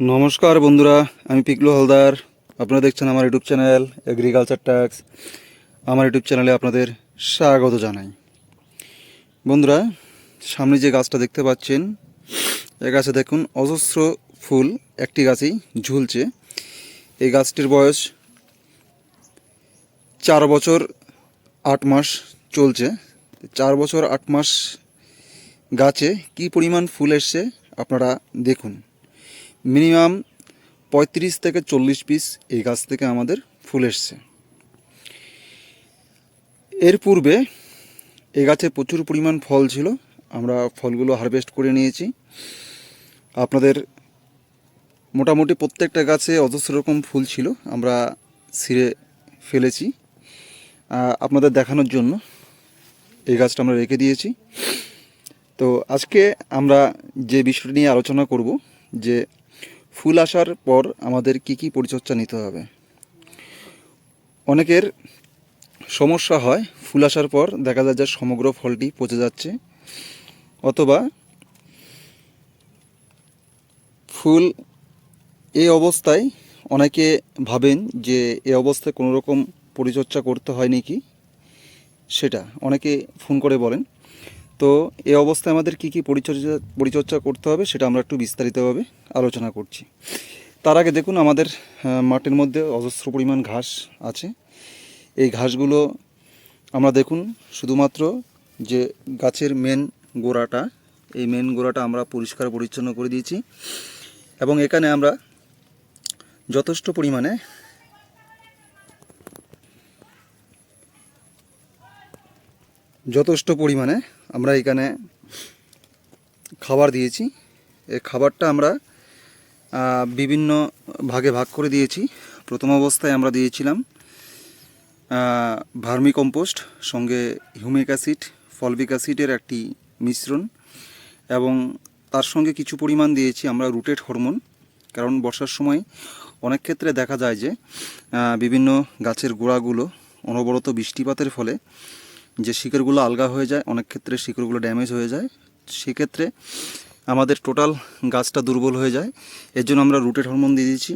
নমস্কার বন্ধুরা, আমি পিকলু হালদার। আপনারা দেখছেন আমার ইউটিউব চ্যানেল এগ্রিকালচার ট্যাক্স আমার ইউটিউব চ্যানেলে আপনাদের স্বাগত জানাই। বন্ধুরা, সামনে যে গাছটা দেখতে পাচ্ছেন, এ গাছে দেখুন অজস্র ফুল, একটি গাছেই ঝুলছে। এই গাছটির বয়স চার বছর আট মাস চলছে। চার বছর আট মাস গাছে কি পরিমাণ ফুল এসছে, আপনারা দেখুন। মিনিমাম পঁয়ত্রিশ থেকে চল্লিশ পিস এই গাছ থেকে আমাদের ফুল এসছে। এর পূর্বে এই গাছে প্রচুর পরিমাণ ফল ছিল, আমরা ফলগুলো হারভেস্ট করে নিয়েছি। আপনাদের মোটামুটি প্রত্যেকটা গাছে অজস্র রকম ফুল ছিল, আমরা ছিঁড়ে ফেলেছি। আপনাদের দেখানোর জন্য এই গাছটা আমরা রেখে দিয়েছি। তো আজকে আমরা যে বিষয়টি নিয়ে আলোচনা করব, যে ফুল আসার পর আমাদের কি কি পরিচর্যা নিতে হবে? অনেকের সমস্যা হয় ফুল আসার পর দেখা যায় যে সমগ্র ফলটি পচে যাচ্ছে, অথবা ফুল এই অবস্থায় অনেকে ভাবেন যে এই অবস্থায় কোনো রকম পরিচর্যা করতে হয় নাকি? সেটা অনেকে ফোন করে বলেন। তো এই অবস্থায় আমাদের কি কি পরিচর্যা পরিচর্যা করতে হবে সেটা আমরা একটু বিস্তারিতভাবে আলোচনা করছি। তার আগে দেখুন, আমাদের মাঠের মধ্যে অজস্র পরিমাণ ঘাস আছে। এই ঘাসগুলো আমরা দেখুন, শুধুমাত্র যে গাছের মেন গোড়াটা, এই মেন গোড়াটা আমরা পরিষ্কার পরিচ্ছন্ন করে দিয়েছি। এবং এখানে আমরা যথেষ্ট পরিমাণে যথেষ্ট পরিমাণে আমরা এখানে খাবার দিয়েছি। এই খাবারটা আমরা বিভিন্ন ভাগে ভাগ করে দিয়েছি। প্রথম অবস্থায় আমরা দিয়েছিলাম ভার্মি কম্পোস্ট, সঙ্গে হিউমিক অ্যাসিড ফলবিক অ্যাসিডের একটি মিশ্রণ এবং তার সঙ্গে কিছু পরিমাণ দিয়েছি আমরা রুটেড হরমোন। কারণ বর্ষার সময় অনেক ক্ষেত্রে দেখা যায় যে বিভিন্ন গাছের গোড়াগুলো অনবরত বৃষ্টিপাতের ফলে যে শিকড়গুলো আলগা হয়ে যায়, অনেক ক্ষেত্রে শিকড়গুলো ড্যামেজ হয়ে যায়। সেক্ষেত্রে আমাদের টোটাল গাছটা দুর্বল হয়ে যায়। এর জন্য আমরা রুটেড হরমোন দিয়ে দিয়েছি।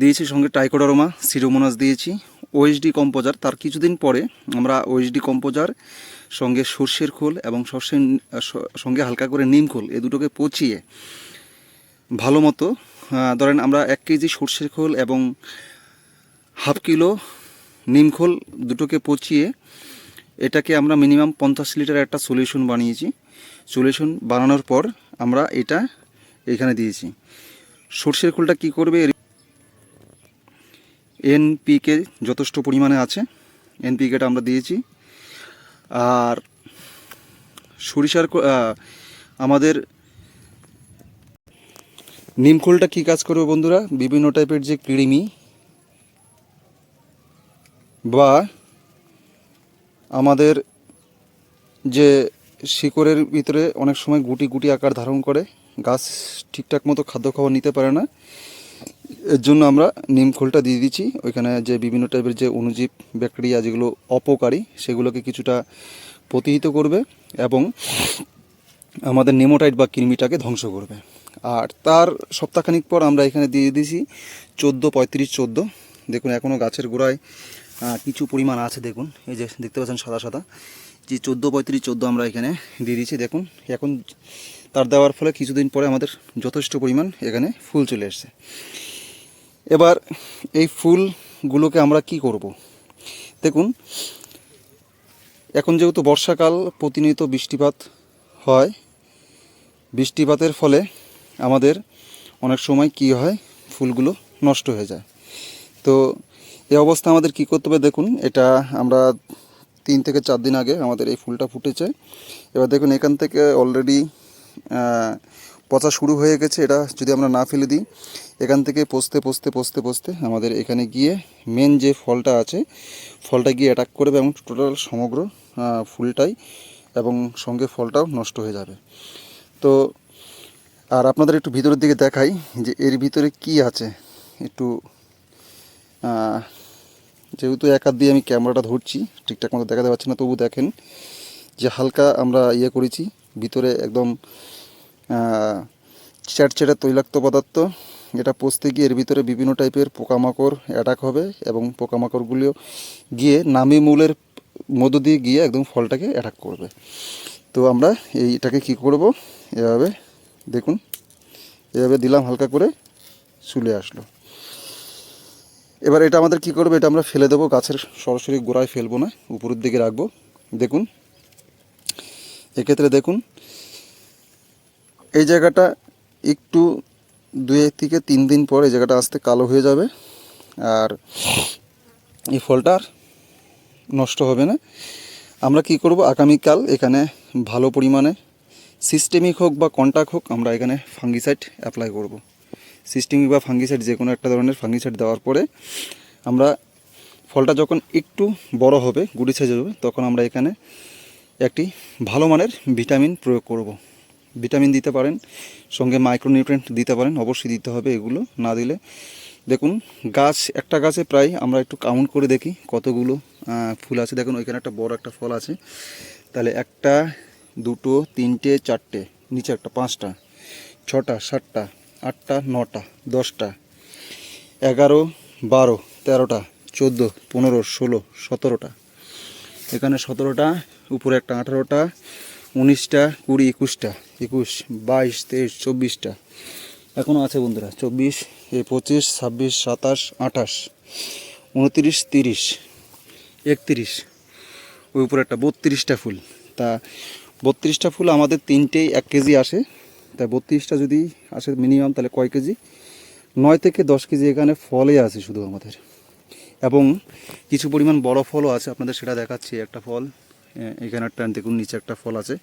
দিয়েছি সঙ্গে টাইকোডারোমা সিরোমোনাস দিয়েছি। ওএসডি কম্পোজার তার কিছুদিন পরে আমরা ওএসডি কম্পোজার সঙ্গে সর্ষের খোল এবং সর্ষের সঙ্গে হালকা করে নিম খোল, এ দুটোকে পচিয়ে ভালো মতো ধরেন আমরা এক কেজি সর্ষের খোল এবং হাফ কিলো নিমখোল দুটোকে পচিয়ে এটাকে আমরা মিনিমাম পঞ্চাশ লিটার একটা সলিউশন বানিয়েছি। সলিউশন বানানোর পর আমরা এটা এখানে দিয়েছি। সর্ষের খোলটা কি করবে? এনপিকে যথেষ্ট পরিমাণে আছে। এনপিকেটা আমরা দিয়েছি। আর সরিষার আমাদের নিমখোলটা কী কাজ করবে বন্ধুরা? বিভিন্ন টাইপের যে কৃমি বা আমাদের যে শিকড়ের ভিতরে অনেক সময় গুটি গুটি আকার ধারণ করে, গাছ ঠিকঠাক মতো খাদ্য খাবার নিতে পারে না। এর জন্য আমরা নিম খোলটা দিয়ে দিচ্ছি। ওইখানে যে বিভিন্ন টাইপের যে অণুজীব, ব্যাকটেরিয়া যেগুলো অপকারী, সেগুলোকে কিছুটা প্রতিহিত করবে এবং আমাদের নেমোটাইট বা কৃমিটাকে ধ্বংস করবে। আর তার সপ্তাহখানিক পর আমরা এখানে দিয়ে দিয়েছি চোদ্দ, পঁয়ত্রিশ, চোদ্দ। দেখুন এখনও গাছের গোড়ায় কিছু পরিমাণ আছে, দেখুন। এই যে দেখতে পাচ্ছেন সাদা সাদা। যে চোদ্দ পঁয়ত্রিশ, চোদ্দ আমরা এখানে দিয়ে দিয়েছি, দেখুন। এখন তার দেওয়ার ফলে কিছুদিন পরে আমাদের যথেষ্ট পরিমাণ এখানে ফুল চলে এসছে। এবার এই ফুলগুলোকে আমরা কি করব? দেখুন, এখন যেহেতু বর্ষাকাল, প্রতিনিয়ত বৃষ্টিপাত হয়। বৃষ্টিপাতের ফলে আমাদের অনেক সময় কি হয়? ফুলগুলো নষ্ট হয়ে যায়। তো এই অবস্থা আমাদের কি করতে হবে দেখুন, এটা আমরা তিন থেকে চার দিন আগে আমাদের এই ফুলটা ফুটেছে। এবার দেখুন, এখান থেকে অলরেডি পচা শুরু হয়ে গেছে। এটা যদি আমরা না ফেলে দিই, এখান থেকে পচতে পচতে পচতে পচতে আমাদের এখানে গিয়ে মেন যে ফলটা আছে, ফলটা গিয়ে অ্যাটাক করবে এবং টোটাল সমগ্র ফুলটাই এবং সঙ্গে ফলটাও নষ্ট হয়ে যাবে। তো, আর আপনাদের একটু ভিতরের দিকে দেখাই যে এর ভিতরে কি আছে। একটু যেহেতু এক হাত দিয়ে আমি ক্যামেরাটা ধরছি ঠিকঠাক মতো দেখাতে পারছি না তবু দেখেন যে হালকা আমরা ইয়ে করেছি ভিতরে একদম আহ, চ্যাটচ্যাটে তৈলাক্ত পদার্থ এটা পচতে গিয়ে এর ভিতরে বিভিন্ন টাইপের পোকামাকড় অ্যাটাক হবে এবং পোকামাকড়গুলিও গিয়ে নামি মূলের মধ্য দিয়ে গিয়ে একদম ফলটাকে অ্যাটাক করবে। তো আমরা এইটাকে কি করব? এভাবে দেখুন এভাবে দিলাম হালকা করে চলে আসলো। এবার এটা আমাদের কি করবে? এটা আমরা ফেলে দেবো, গাছের সরাসরি গোড়ায় ফেলব না, উপরের দিকে রাখব। দেখুন, এক্ষেত্রে দেখুন, এই জায়গাটা একটু দুই থেকে তিন দিন পর এই জায়গাটা আস্তে কালো হয়ে যাবে, আর এই ফলটা আর নষ্ট হবে না। আমরা কি করব? আগামীকাল এখানে ভালো পরিমাণে সিস্টেমিক হোক বা কন্টাক্ট হোক, আমরা এখানে ফাঙ্গিসাইড অ্যাপ্লাই করব। সিস্টেমিক বা ফাঙ্গিসাইড, যে কোনো একটা ধরনের ফাঙ্গিসাইড দেওয়ার পরে আমরা ফলটা যখন একটু বড় হবে গুড়ি সাইজ হবে, তখন আমরা এখানে একটি ভালো মানের ভিটামিন প্রয়োগ করব। ভিটামিন দিতে পারেন, সঙ্গে মাইক্রোনিউট্রেন্ট দিতে পারেন, অবশ্যই দিতে হবে এগুলো। না দিলে, দেখুন, গাছ, একটা গাছে প্রায় আমরা একটু কাউন্ট করে দেখি কতগুলো ফুল আছে। দেখুন, ওইখানে একটা বড় একটা ফল আছে। তাহলে একটা, দুটো, তিনটে, চারটে, নিচে একটা, পাঁচটা, ছটা, সাতটা আটটা, নটা, দশটা, এগারো, বারো, তেরোটা, চোদ্দ, পনেরো, ষোলো, সতেরোটা। এখানে সতেরোটা, উপরে একটা আঠারোটা, উনিশটা, কুড়ি, একুশটা, একুশ, বাইশ, তেইশ, চব্বিশটা। এখনও আছে বন্ধুরা, চব্বিশ, এ পঁচিশ, ছাব্বিশ, সাতাশ, আঠাশ, উনতিরিশ, তিরিশ, একত্রিশ। ওই উপরে একটা বত্রিশটা ফুল। তা বত্রিশটা ফুল আমাদের তিনটেই এক কেজি আসে। তা বত্রিশটা যদি আসে মিনিমাম তাহলে কয় কেজি? নয় থেকে দশ কেজি এখানে ফলে আছে শুধু আমাদের। এবং কিছু পরিমাণ বড় ফলও আছে, আপনাদের সেটা দেখাচ্ছি। একটা ফল এখানে একটা দেখুন, নিচে একটা ফল আছে।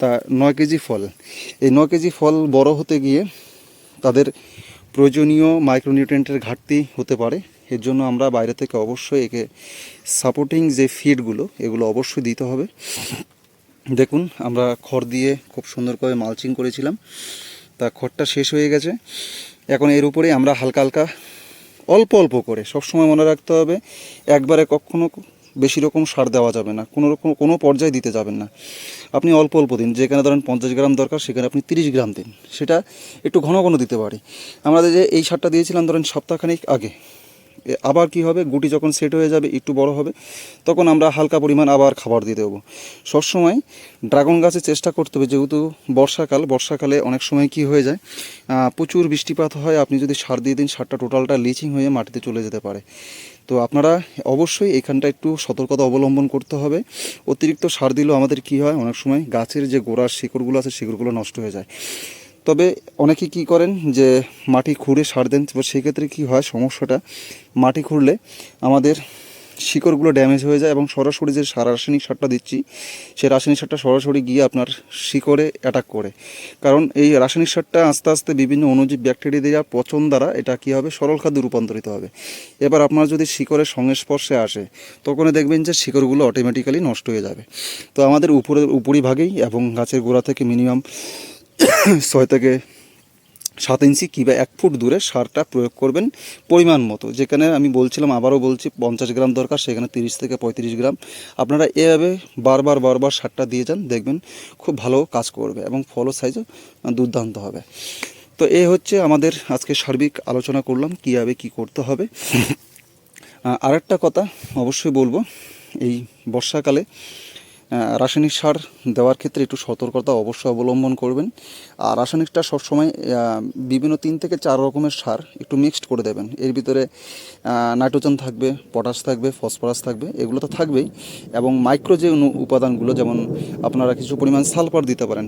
তা নয় কেজি ফল। এই নয় কেজি ফল বড় হতে গিয়ে তাদের প্রয়োজনীয় মাইক্রোনিউট্রিয়েন্টের ঘাটতি হতে পারে। এর জন্য আমরা বাইরে থেকে অবশ্যই একে সাপোর্টিং যে ফিডগুলো এগুলো অবশ্যই দিতে হবে। দেখুন, আমরা খড় দিয়ে খুব সুন্দর করে মালচিং করেছিলাম। তা খড়টা শেষ হয়ে গেছে। এখন এর উপরে আমরা হালকা হালকা, অল্প অল্প করে, সবসময় মনে রাখতে হবে, একবারে কখনো বেশি রকম সার দেওয়া যাবে না, কোনো রকম, কোনো পর্যায়ে দিতে যাবেন না। আপনি অল্প অল্প দিন, যেখানে ধরেন পঞ্চাশ গ্রাম দরকার, সেখানে আপনি তিরিশ গ্রাম দিন। সেটা একটু ঘন ঘন দিতে পারি। আমাদের যে এই সারটা দিয়েছিলাম ধরেন সপ্তাহখানিক আগে আবার কি হবে? গুটি যখন সেট হয়ে যাবে, একটু বড় হবে, তখন আমরা হালকা পরিমাণ আবার খাবার দিয়ে দেবো। সবসময় ড্রাগন গাছে চেষ্টা করতে হবে, যেহেতু বর্ষাকাল, বর্ষাকালে অনেক সময় কি হয়ে যায় প্রচুর বৃষ্টিপাত হয়, আপনি যদি সার দিয়ে দিন, সারটা টোটালটা লিচিং হয়ে মাটিতে চলে যেতে পারে। তো আপনারা অবশ্যই এখানটা একটু সতর্কতা অবলম্বন করতে হবে। অতিরিক্ত সার দিলেও আমাদের কি হয়, অনেক সময় গাছের যে গোড়ার শিকড়গুলো আছে, শিকড়গুলো নষ্ট হয়ে যায়। তবে অনেকে কি করেন যে মাটি খুঁড়ে সার দেন, তো সেক্ষেত্রে কি হয় সমস্যাটা? মাটি খুঁড়লে আমাদের শিকড়গুলো ড্যামেজ হয়ে যায় এবং সরাসরি যে রাসায়নিক সারটা দিচ্ছি, সেই রাসায়নিক সারটা সরাসরি গিয়ে আপনার শিকড়ে অ্যাটাক করে। কারণ এই রাসায়নিক সারটা আস্তে আস্তে বিভিন্ন অনুজীব ব্যাকটেরিয়া দেওয়া পচন দ্বারা এটা কী হবে? সরল খাদ্যে রূপান্তরিত হবে। এবার আপনার যদি শিকড়ের সংস্পর্শে আসে তখন দেখবেন যে শিকড়গুলো অটোমেটিক্যালি নষ্ট হয়ে যাবে। তো আমাদের উপরে, উপরিভাগেই এবং গাছের গোড়া থেকে মিনিমাম ছয় থেকে সাত ইঞ্চি কিংবা এক ফুট দূরে সারটা প্রয়োগ করবেন পরিমাণ মতো। যেখানে আমি বলছিলাম, আবারও বলছি, পঞ্চাশ গ্রাম দরকার, সেখানে তিরিশ থেকে পঁয়ত্রিশ গ্রাম। আপনারা এভাবে বারবার বারবার সারটা দিয়ে যান, দেখবেন খুব ভালো কাজ করবে এবং ফলও সাইজও দুর্দান্ত হবে। তো এ হচ্ছে আমাদের আজকে সার্বিক আলোচনা করলাম, কীভাবে কি করতে হবে। আরেকটা কথা অবশ্যই বলব, এই বর্ষাকালে রাসায়নিক সার দেওয়ার ক্ষেত্রে একটু সতর্কতা অবশ্যই অবলম্বন করবেন। আর রাসায়নিকটা সবসময় বিভিন্ন তিন থেকে চার রকমের সার একটু মিক্সড করে দেবেন। এর ভিতরে নাইট্রোজেন থাকবে, পটাশ থাকবে, ফসফরাস থাকবে, এগুলো তো থাকবেই। এবং মাইক্রো যে উপাদানগুলো, যেমন আপনারা কিছু পরিমাণ সালফার দিতে পারেন,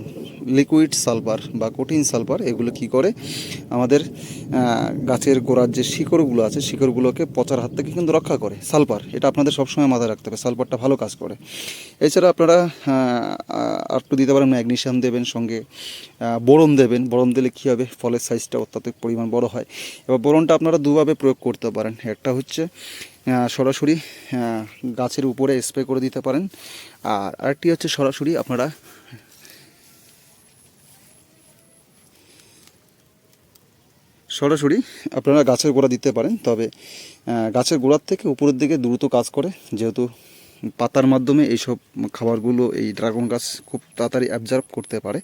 লিকুইড সালফার বা কঠিন সালফার, এগুলো কি করে? আমাদের গাছের গোড়ার যে শিকড়গুলো আছে, শিকড়গুলোকে পচার হাত থেকে কিন্তু রক্ষা করে। সালফার, এটা আপনাদের সবসময় মাথায় রাখতে হবে। সালফারটা ভালো কাজ করে। এছাড়া আপনারা একটু দিতে পারেন, ম্যাগনেশিয়াম দেবেন সঙ্গে বোরন দেবেন। বোরন দিলে কী হবে? ফলের সাইজটা অত্যাধিক পরিমাণ বড় হয়। এবার বোরনটা আপনারা দুভাবে প্রয়োগ করতে পারেন। একটা হচ্ছে সরাসরি গাছের উপরে স্প্রে করে দিতে পারেন। আর আরেকটি হচ্ছে সরাসরি আপনারা সরাসরি আপনারা গাছের গোড়া দিতে পারেন। তবে গাছের গোড়ার থেকে উপরের দিকে দ্রুত কাজ করে, যেহেতু পাতার মাধ্যমে এইসব খাবারগুলো, এই ড্রাগন গাছ খুব তাড়াতাড়ি অ্যাবজার্ভ করতে পারে।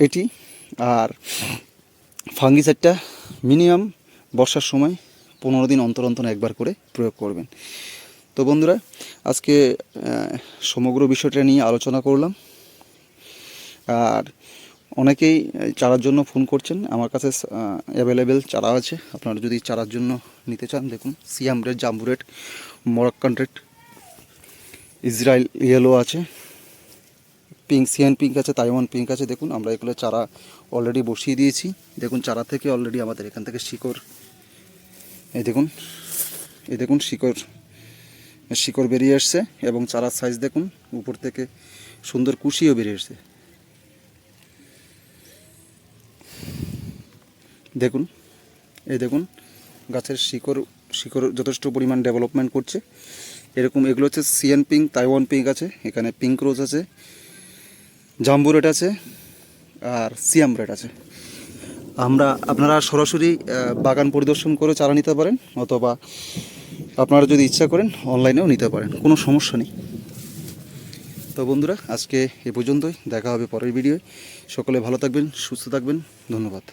এটি আর ফাঙ্গিসাইডটা মিনিমাম বর্ষার সময় পনেরো দিন অন্তর অন্তর একবার করে প্রয়োগ করবেন। তো বন্ধুরা, আজকে সমগ্র বিষয়টা নিয়ে আলোচনা করলাম। আর অনেকেই চারার জন্য ফোন করছেন, আমার কাছে অ্যাভেলেবেল চারা আছে। আপনারা যদি চারার জন্য নিতে চান, দেখুন, Siam red jumbo red Moroccan red Israel yellow আছে পিঙ্ক সিয়ান পিঙ্ক আছে তাইওয়ান পিঙ্ক আছে। দেখুন, আমরা এগুলো চারা অলরেডি বসিয়ে দিয়েছি। দেখুন, চারা থেকে অলরেডি আমাদের এখান থেকে শিকড়, এই দেখুন এই দেখুন, শিকড় শিকড় বেরিয়ে আসছে এবং চারার সাইজ দেখুন, উপর থেকে সুন্দর কুশিও বেরিয়ে এসছে দেখুন, এই দেখুন, গাছের শিকড় শিকড় যথেষ্ট পরিমাণ ডেভেলপমেন্ট করছে। এরকম এগুলো হচ্ছে সিএন পিঙ্ক তাইওয়ান পিঙ্ক আছে, এখানে পিঙ্ক রোজ আছে, জাম্বু রেড আছে, আর সিয়াম রেড আছে। আমরা, আপনারা সরাসরি বাগান পরিদর্শন করে চারা নিতে পারেন, অথবা আপনারা যদি ইচ্ছা করেন, অনলাইনেও নিতে পারেন, কোনো সমস্যা নেই। তো বন্ধুরা, আজকে এ পর্যন্তই, দেখা হবে পরের ভিডিওয় সকলে ভালো থাকবেন, সুস্থ থাকবেন, ধন্যবাদ।